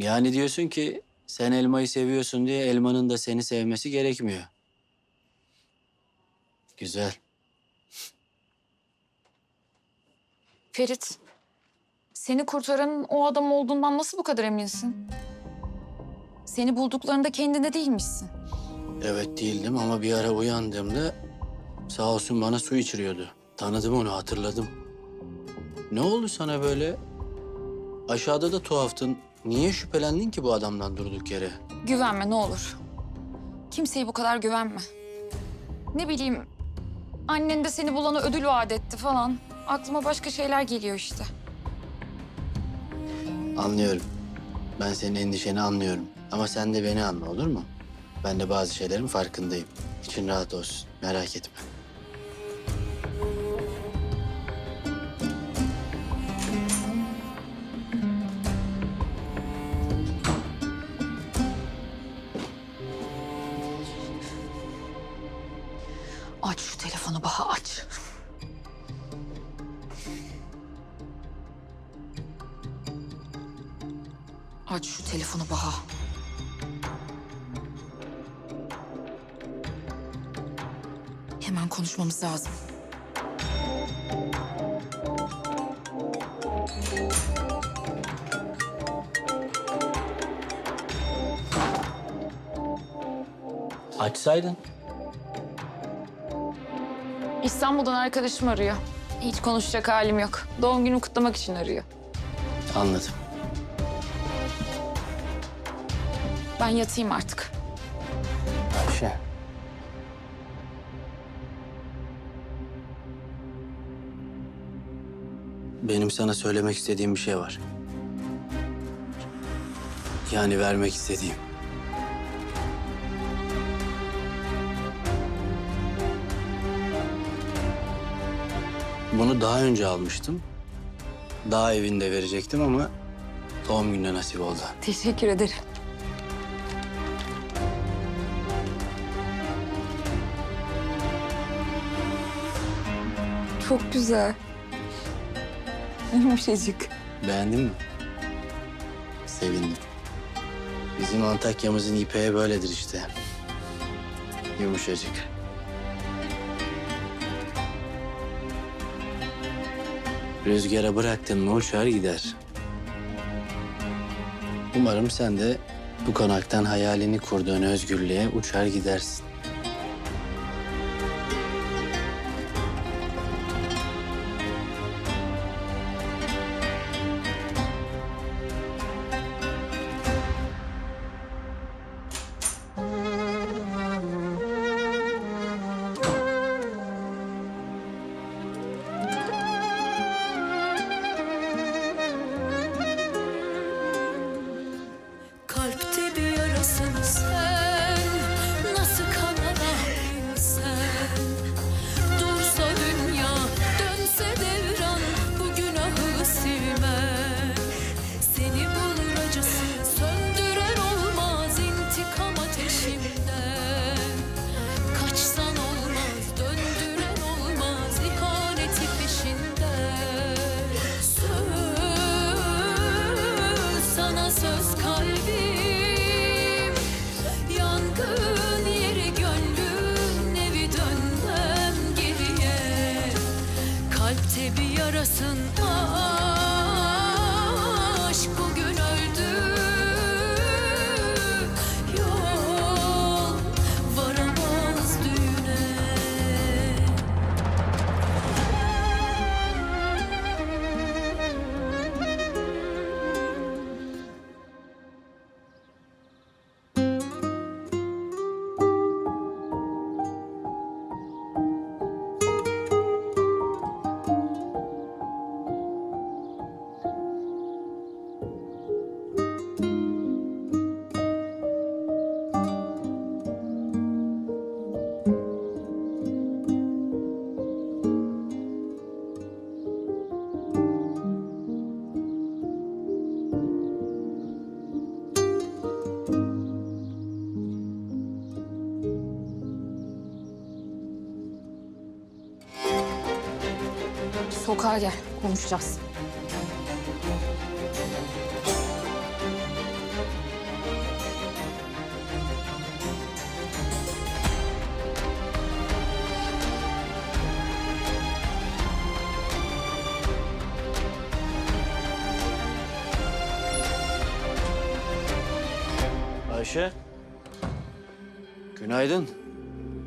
Yani diyorsun ki sen elmayı seviyorsun diye elmanın da seni sevmesi gerekmiyor. Güzel. Ferit, seni kurtaranın o adam olduğundan nasıl bu kadar eminsin? Seni bulduklarında kendinde değilmişsin. Evet değildim ama bir ara uyandığımda sağ olsun bana su içiriyordu. Tanıdım onu hatırladım. Ne oldu sana böyle? Aşağıda da tuhaftın. Niye şüphelendin ki bu adamdan durduk yere? Güvenme ne olur. Kimseye bu kadar güvenme. Ne bileyim, annen de seni bulana ödül vaat etti falan. Aklıma başka şeyler geliyor işte. Anlıyorum. Ben senin endişeni anlıyorum. Ama sen de beni anla olur mu? Ben de bazı şeylerin farkındayım. İçin rahat olsun. Merak etme. Açsaydın. İstanbul'dan arkadaşım arıyor. Hiç konuşacak halim yok. Doğum günümü kutlamak için arıyor. Anladım. Ben yatayım artık. Ayşe. Benim sana söylemek istediğim bir şey var. Yani vermek istediğim. Bunu daha önce almıştım. Daha evinde verecektim ama doğum gününe nasip oldu. Teşekkür ederim. Çok güzel. Yumuşacık. Beğendin mi? Sevindim. Bizim Antakya'mızın ipeği böyledir işte. Yumuşacık. Rüzgara bıraktın mı uçar gider. Umarım sen de bu konaktan hayalini kurduğun özgürlüğe uçar gidersin. Bir Sokağa gel, konuşacağız. Ayşe. Günaydın.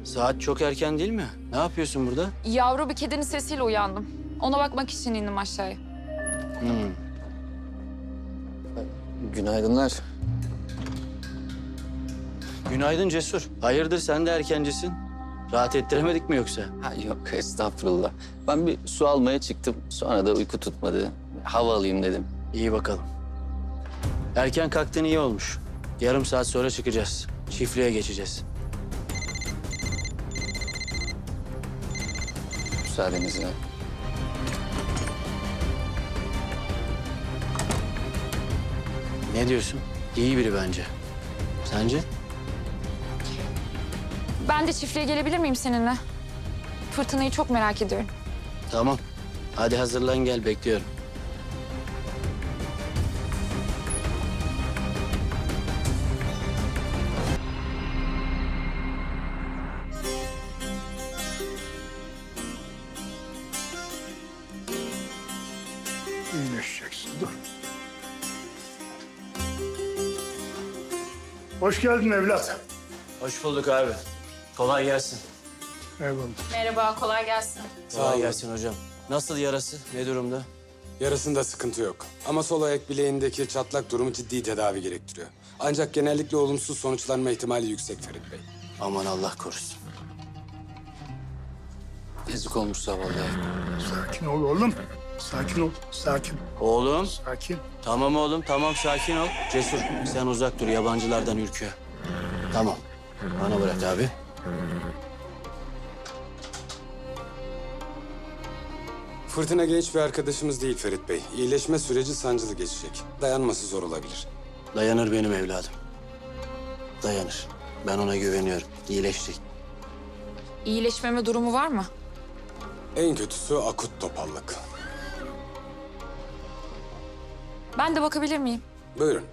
Saat çok erken değil mi? Ne yapıyorsun burada? Yavru bir kedinin sesiyle uyandım. Ona bakmak için indim aşağıya. Hmm. Günaydınlar. Günaydın Cesur. Hayırdır sen de erkencisin? Rahat ettiremedik mi yoksa? Ha, yok estağfurullah. Ben bir su almaya çıktım. Sonra da uyku tutmadı. Hava alayım dedim. İyi bakalım. Erken kalktın iyi olmuş. Yarım saat sonra çıkacağız. Çiftliğe geçeceğiz. Müsaadenizle. Ne diyorsun? İyi biri bence. Sence? Ben de çiftliğe gelebilir miyim seninle? Fırtınayı çok merak ediyorum. Tamam. Hadi hazırlan gel bekliyorum. Hoş geldin evlat. Hoş bulduk abi. Kolay gelsin. Eyvallah. Merhaba, kolay gelsin. Kolay gelsin hocam. Nasıl yarası? Ne durumda? Yarasında sıkıntı yok. Ama sol ayak bileğindeki çatlak durumu ciddi tedavi gerektiriyor. Ancak genellikle olumsuz sonuçlanma ihtimali yüksek Ferit Bey. Aman Allah korusun. Yazık olmuş zavallıya. Sakin ol oğlum. Sakin ol. Sakin. Oğlum. Sakin. Tamam oğlum tamam sakin ol. Cesur sen uzak dur yabancılardan ürküyor. Tamam. Bana bırak abi. Fırtına genç bir arkadaşımız değil Ferit Bey. İyileşme süreci sancılı geçecek. Dayanması zor olabilir. Dayanır benim evladım. Dayanır. Ben ona güveniyorum. İyileşecek. İyileşmeme durumu var mı? En kötüsü akut topallık. Ben de bakabilir miyim? Buyurun.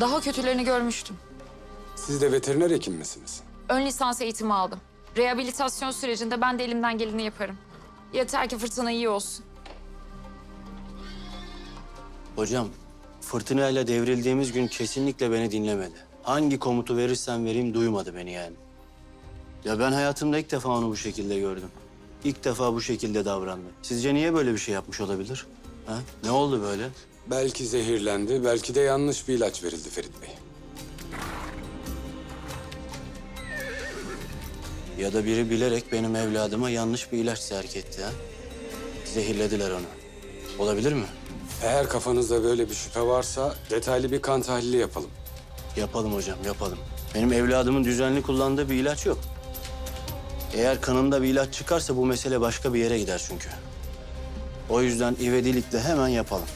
Daha kötülerini görmüştüm. Siz de veteriner hekim misiniz? Ön lisans eğitimi aldım. Rehabilitasyon sürecinde ben de elimden geleni yaparım. Yeter ki fırtına iyi olsun. Hocam fırtınayla devrildiğimiz gün kesinlikle beni dinlemedi. Hangi komutu verirsen vereyim duymadı beni yani. Ya ben hayatımda ilk defa onu bu şekilde gördüm. İlk defa bu şekilde davrandı. Sizce niye böyle bir şey yapmış olabilir? Ha? Ne oldu böyle? Belki zehirlendi, belki de yanlış bir ilaç verildi Ferit Bey. Ya da biri bilerek benim evladıma yanlış bir ilaç serk etti ha? Zehirlediler onu. Olabilir mi? Eğer kafanızda böyle bir şüphe varsa detaylı bir kan tahlili yapalım. Yapalım hocam, yapalım. Benim evladımın düzenli kullandığı bir ilaç yok. Eğer kanında bir ilaç çıkarsa bu mesele başka bir yere gider çünkü. O yüzden ivedilikle hemen yapalım.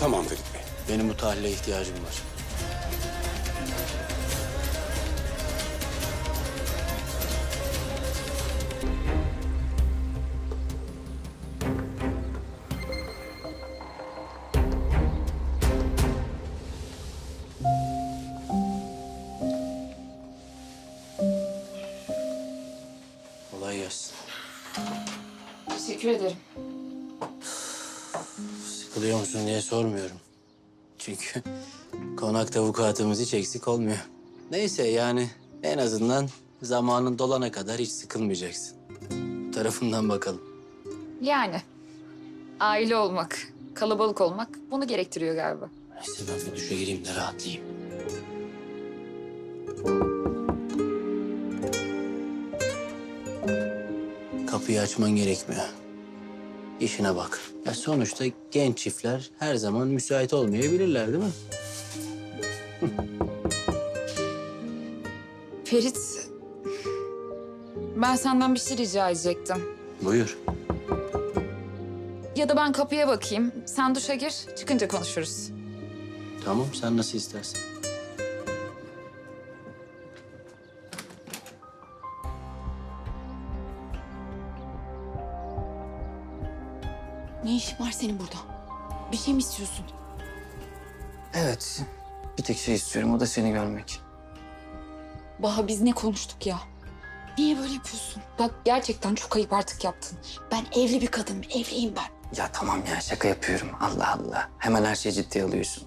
Tamam Ferit Bey. Benim bu tahlile ihtiyacım var. Ederim. Sıkılıyor musun diye sormuyorum. Çünkü konakta avukatımız hiç eksik olmuyor. Neyse yani en azından zamanın dolana kadar hiç sıkılmayacaksın. Bu tarafından bakalım. Yani aile olmak, kalabalık olmak bunu gerektiriyor galiba. Neyse ben bir duşa gireyim de rahatlayayım. Kapıyı açman gerekmiyor. İşine bak. Ya sonuçta genç çiftler her zaman müsait olmayabilirler değil mi? Ferit, ben senden bir şey rica edecektim. Buyur. Ya da ben kapıya bakayım, sen duşa gir, çıkınca konuşuruz. Tamam sen nasıl istersen. Ne işin var senin burada? Bir şey mi istiyorsun? Evet. Bir tek şey istiyorum o da seni görmek. Baha biz ne konuştuk ya? Niye böyle yapıyorsun? Bak gerçekten çok ayıp artık yaptın. Ben evli bir kadınım, evliyim ben. Ya tamam ya şaka yapıyorum. Allah Allah. Hemen her şeyi ciddiye alıyorsun.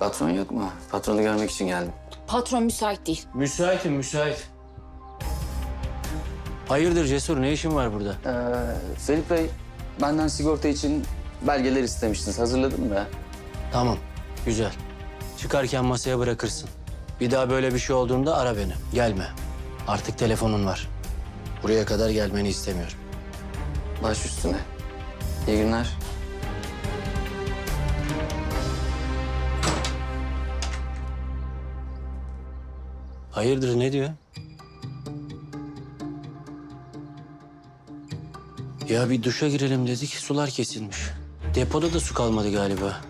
Patron yok mu? Patronu görmek için geldim. Patron müsait değil. Müsaitim, müsait. Hayırdır Cesur, ne işin var burada? Ee, Ferit Bey, benden sigorta için belgeler istemiştiniz. Hazırladın mı? Tamam, güzel. Çıkarken masaya bırakırsın. Bir daha böyle bir şey olduğunda ara beni. Gelme. Artık telefonun var. Buraya kadar gelmeni istemiyorum. Baş üstüne. İyi günler. Hayırdır, ne diyor? Ya bir duşa girelim dedik, sular kesilmiş. Depoda da su kalmadı galiba.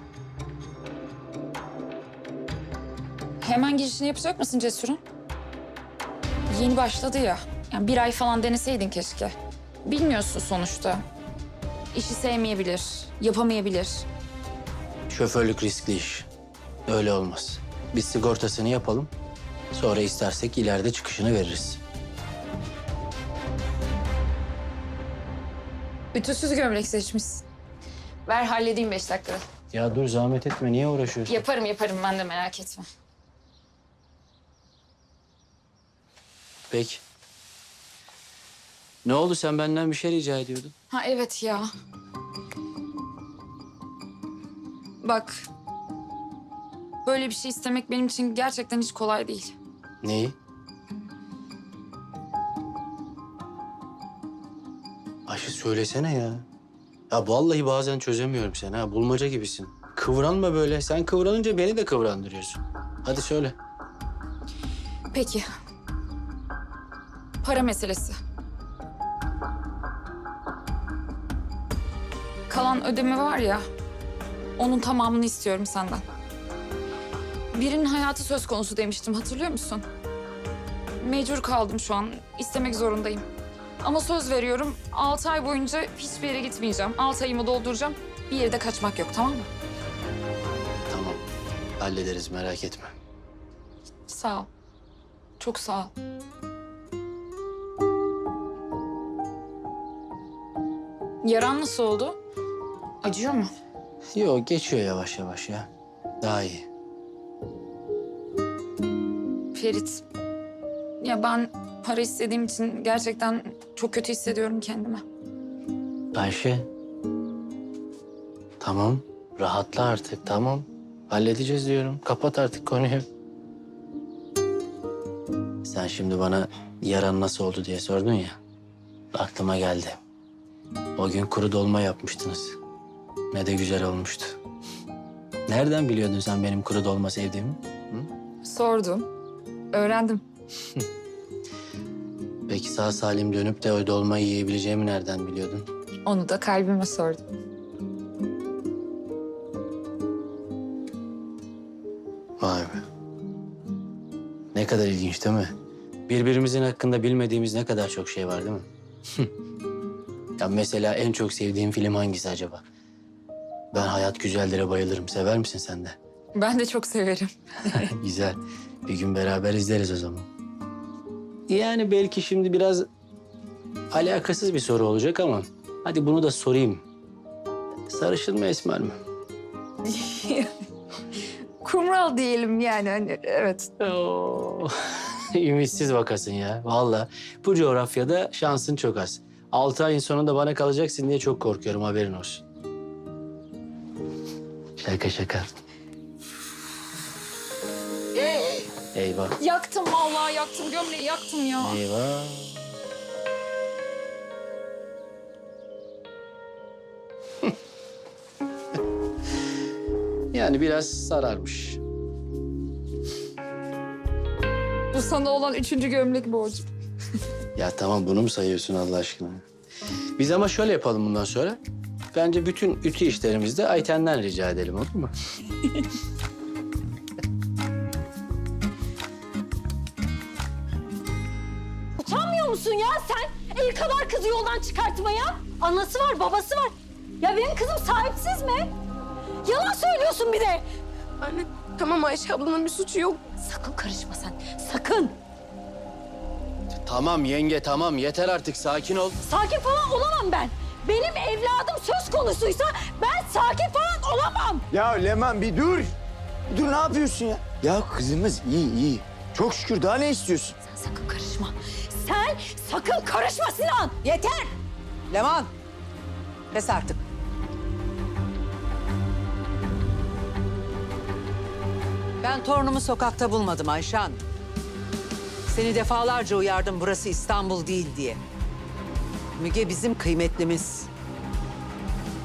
Hemen girişini yapacak mısın Cesur'un? Yeni başladı ya. Yani bir ay falan deneseydin keşke. Bilmiyorsun sonuçta. İşi sevmeyebilir, yapamayabilir. Şoförlük riskli iş. Öyle olmaz. Biz sigortasını yapalım. Sonra istersek ileride çıkışını veririz. Ütüsüz gömlek seçmişsin. Ver halledeyim beş dakikada. Ya dur zahmet etme. Niye uğraşıyorsun? Yaparım yaparım ben de merak etme. Peki. Ne oldu sen benden bir şey rica ediyordun? Ha evet ya. Bak. Böyle bir şey istemek benim için gerçekten hiç kolay değil. Neyi? Söylesene ya. Ya vallahi bazen çözemiyorum seni ha. Bulmaca gibisin. Kıvranma böyle. Sen kıvranınca beni de kıvrandırıyorsun. Hadi söyle. Peki. Para meselesi. Kalan ödeme var ya, onun tamamını istiyorum senden. Birinin hayatı söz konusu demiştim, hatırlıyor musun? Mecbur kaldım şu an, istemek zorundayım. Ama söz veriyorum, altı ay boyunca hiçbir yere gitmeyeceğim. Altı ayımı dolduracağım, bir yere de kaçmak yok, tamam mı? Tamam. Hallederiz merak etme. Sağ ol. Çok sağ ol. Yaran nasıl oldu? Acıyor mu? Yok geçiyor yavaş yavaş ya. Daha iyi. Ferit. Ya ben para istediğim için gerçekten çok kötü hissediyorum kendimi. Ayşe. Tamam. Rahatla artık tamam. Halledeceğiz diyorum. Kapat artık konuyu. Sen şimdi bana yaran nasıl oldu diye sordun ya. Aklıma geldi. O gün kuru dolma yapmıştınız. Ne de güzel olmuştu. Nereden biliyordun sen benim kuru dolma sevdiğimi? Sordum. Öğrendim. Peki sağ salim dönüp de o dolmayı yiyebileceğimi nereden biliyordun? Onu da kalbime sordum. Vay be. Ne kadar ilginç değil mi? Birbirimizin hakkında bilmediğimiz ne kadar çok şey var değil mi? ya mesela en çok sevdiğin film hangisi acaba? Ben Hayat Güzeldir'e bayılırım. Sever misin sen de? Ben de çok severim. Güzel. Bir gün beraber izleriz o zaman. Yani belki şimdi biraz alakasız bir soru olacak ama hadi bunu da sorayım. Sarışın mı esmer mi? Kumral diyelim yani hani evet. Oo. Ümitsiz vakasın ya. Vallahi bu coğrafyada şansın çok az. Altı ayın sonunda bana kalacaksın diye çok korkuyorum haberin olsun. Şaka şaka. Eyvah. Yaktım vallahi yaktım gömleği yaktım ya. Eyvah. yani biraz sararmış. Bu sana olan üçüncü gömlek borcum. Ya tamam bunu mu sayıyorsun Allah aşkına? Biz ama şöyle yapalım bundan sonra. Bence bütün ütü işlerimizde Ayten'den rica edelim olur mu? musun ya sen? El kadar kızı yoldan çıkartmaya. Anası var, babası var. Ya benim kızım sahipsiz mi? Yalan söylüyorsun bir de. Anne tamam Ayşe ablanın bir suçu yok. Sakın karışma sen, sakın. Tamam yenge tamam yeter artık sakin ol. Sakin falan olamam ben. benim evladım söz konusuysa ben sakin falan olamam. Ya Leman bir dur. Dur ne yapıyorsun ya? Ya kızımız iyi iyi. Çok şükür daha ne istiyorsun? Sen sakın karışma. Sen sakın karışma Sinan. Yeter! Leman, kes artık. Ben torunumu sokakta bulmadım Ayşe Hanım. Seni defalarca uyardım burası İstanbul değil diye. Müge bizim kıymetlimiz.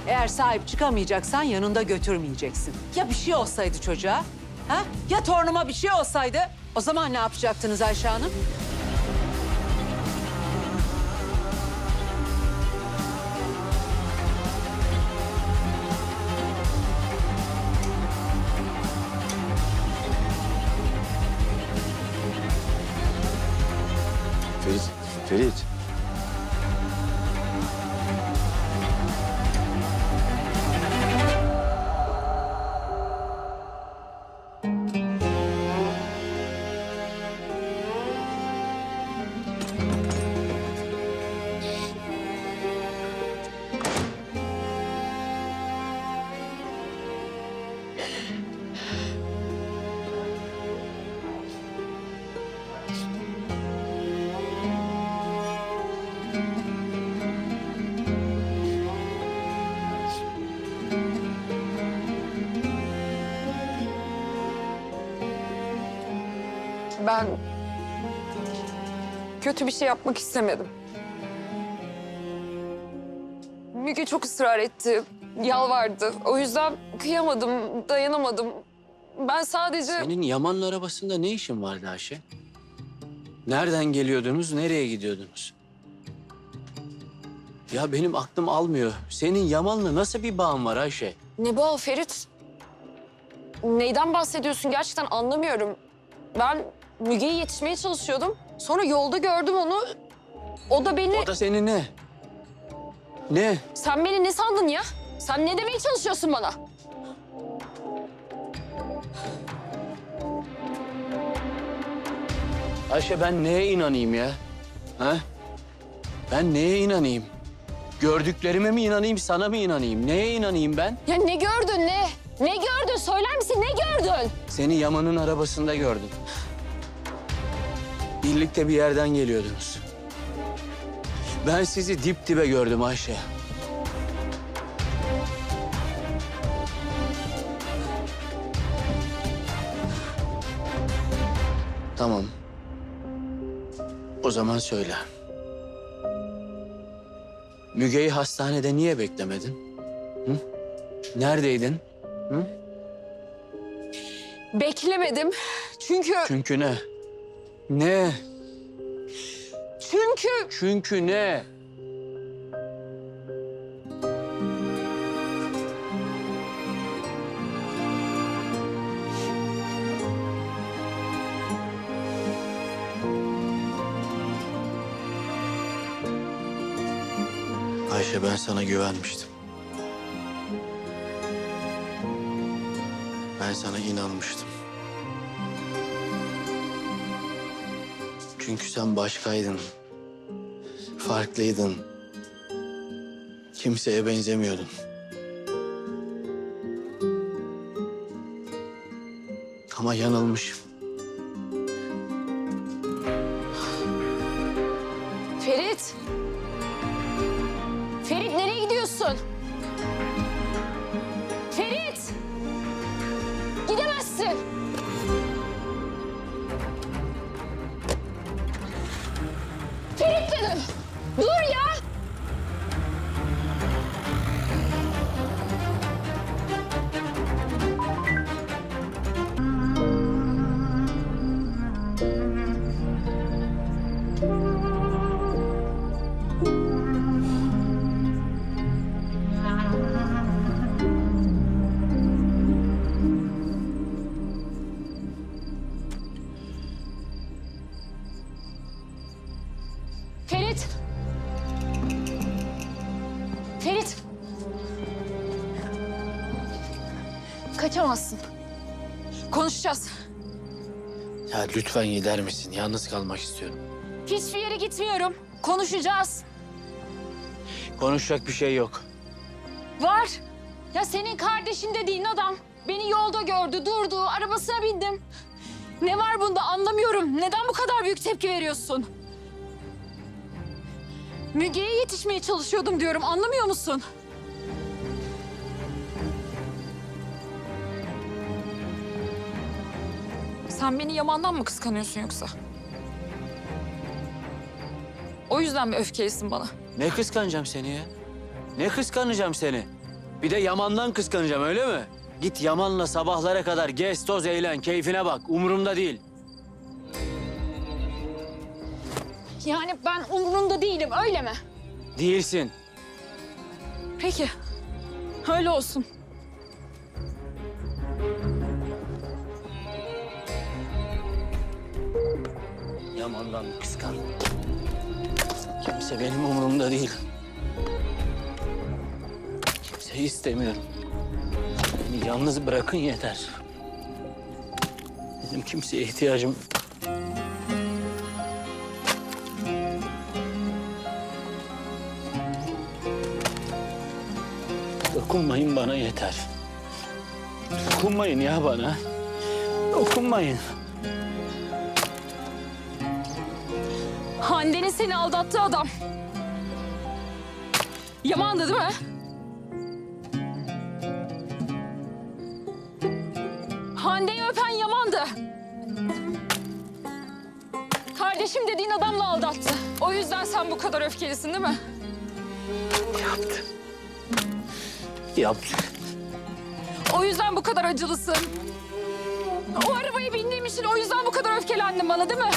Eğer sahip çıkamayacaksan yanında götürmeyeceksin. Ya bir şey olsaydı çocuğa? Ha? Ya torunuma bir şey olsaydı? O zaman ne yapacaktınız Ayşe Hanım? Ben kötü bir şey yapmak istemedim. Müge çok ısrar etti, yalvardı. O yüzden kıyamadım, dayanamadım. Ben sadece... Senin Yaman'ın arabasında ne işin vardı Ayşe? Nereden geliyordunuz, nereye gidiyordunuz? Ya benim aklım almıyor. Senin Yaman'la nasıl bir bağın var Ayşe? Ne bu al Ferit? Neyden bahsediyorsun gerçekten anlamıyorum. Ben Müge'ye yetişmeye çalışıyordum. Sonra yolda gördüm onu. O da beni... O da senin ne? Ne? Sen beni ne sandın ya? Sen ne demeye çalışıyorsun bana? Ayşe ben neye inanayım ya? Ha? Ben neye inanayım? Gördüklerime mi inanayım, sana mı inanayım? Neye inanayım ben? Ya ne gördün ne? Ne gördün? Söyler misin ne gördün? Seni Yaman'ın arabasında gördüm. Birlikte bir yerden geliyordunuz. Ben sizi dip dibe gördüm Ayşe. Tamam. O zaman söyle. Müge'yi hastanede niye beklemedin? Hı? Neredeydin? Beklemedim. Çünkü... Çünkü ne? Ne? Çünkü... Çünkü ne? Ayşe ben sana güvenmiştim. Ben sana inanmıştım. Çünkü sen başkaydın. Farklıydın. Kimseye benzemiyordun. Ama yanılmışım. Lütfen gider misin? Yalnız kalmak istiyorum. Hiçbir yere gitmiyorum. Konuşacağız. Konuşacak bir şey yok. Var. Ya senin kardeşin dediğin adam beni yolda gördü, durdu, arabasına bindim. Ne var bunda anlamıyorum. Neden bu kadar büyük tepki veriyorsun? Müge'ye yetişmeye çalışıyordum diyorum. Anlamıyor musun? Sen beni Yaman'dan mı kıskanıyorsun yoksa? O yüzden mi öfkelisin bana? Ne kıskanacağım seni ya? Ne kıskanacağım seni? Bir de Yaman'dan kıskanacağım öyle mi? Git Yaman'la sabahlara kadar gez, toz, eğlen, keyfine bak. Umurumda değil. Yani ben umurunda değilim öyle mi? Değilsin. Peki. Öyle olsun. Yaman'dan kıskan. Kimse benim umurumda değil. Kimseyi istemiyorum. Beni yalnız bırakın yeter. Benim kimseye ihtiyacım Dokunmayın bana yeter. Dokunmayın ya bana. Dokunmayın. Hande'nin seni aldattığı adam. Yaman'dı değil mi? Hande'yi öpen Yaman'dı. Kardeşim dediğin adamla aldattı. O yüzden sen bu kadar öfkelisin değil mi? Yaptı. Yaptı. O yüzden bu kadar acılısın. O arabaya bindiğim için o yüzden bu kadar öfkelendin bana değil mi?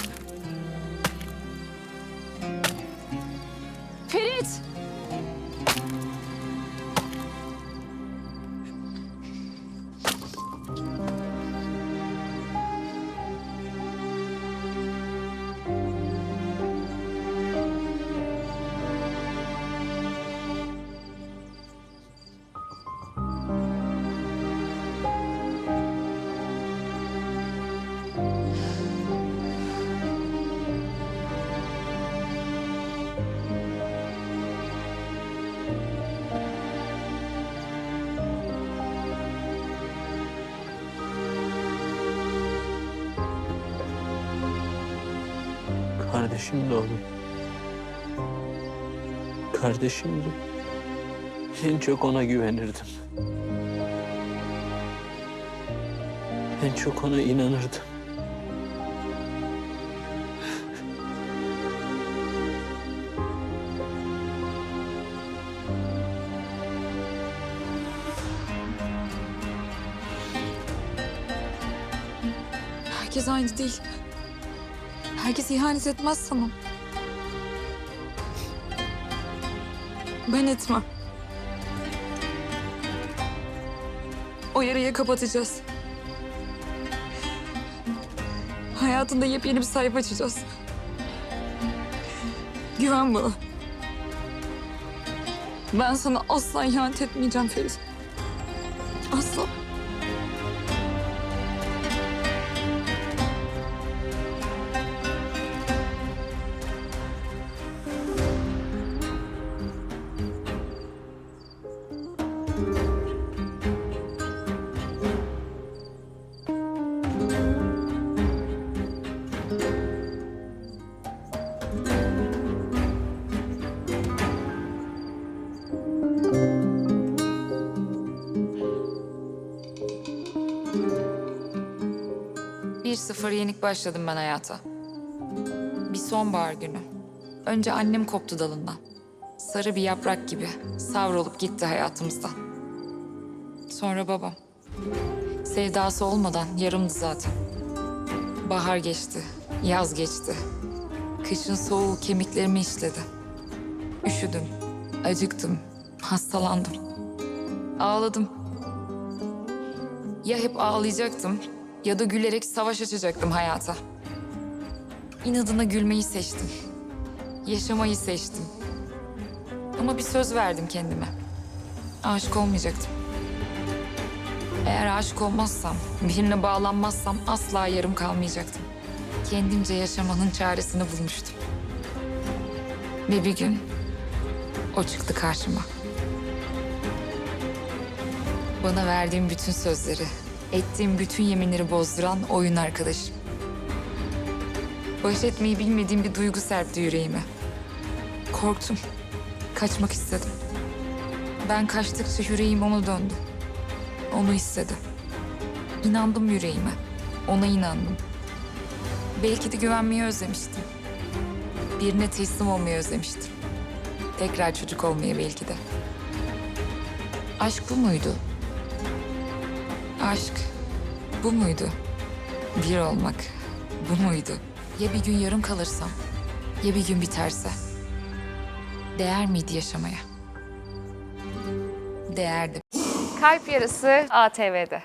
Kardeşim de oğlum. Kardeşimdi. En çok ona güvenirdim. En çok ona inanırdım. Herkes aynı değil. Herkes ihanet etmez sana. Ben etmem. O yarayı kapatacağız. Hayatında yepyeni bir sayfa açacağız. Güven bana. Ben sana asla ihanet etmeyeceğim Ferit. Sıfır yenik başladım ben hayata. Bir sonbahar günü. Önce annem koptu dalından. Sarı bir yaprak gibi savrulup gitti hayatımızdan. Sonra babam. Sevdası olmadan yarımdı zaten. Bahar geçti, yaz geçti. Kışın soğuğu kemiklerimi işledi. Üşüdüm, acıktım, hastalandım. Ağladım. Ya hep ağlayacaktım ya da gülerek savaş açacaktım hayata. İnadına gülmeyi seçtim. Yaşamayı seçtim. Ama bir söz verdim kendime. Aşık olmayacaktım. Eğer aşık olmazsam, birine bağlanmazsam asla yarım kalmayacaktım. Kendimce yaşamanın çaresini bulmuştum. Ve bir gün O çıktı karşıma. Bana verdiğim bütün sözleri, ettiğim bütün yeminleri bozduran oyun arkadaşım. Baş etmeyi bilmediğim bir duygu serpti yüreğime. Korktum. Kaçmak istedim. Ben kaçtıkça yüreğim ona döndü. Onu istedi. İnandım yüreğime. Ona inandım. Belki de güvenmeyi özlemiştim. Birine teslim olmayı özlemiştim. Tekrar çocuk olmayı belki de. Aşk bu muydu? Aşk bu muydu? Bir olmak bu muydu? Ya bir gün yarım kalırsam? Ya bir gün biterse? Değer miydi yaşamaya? Değerdi. Kalp Yarısı ATV'de.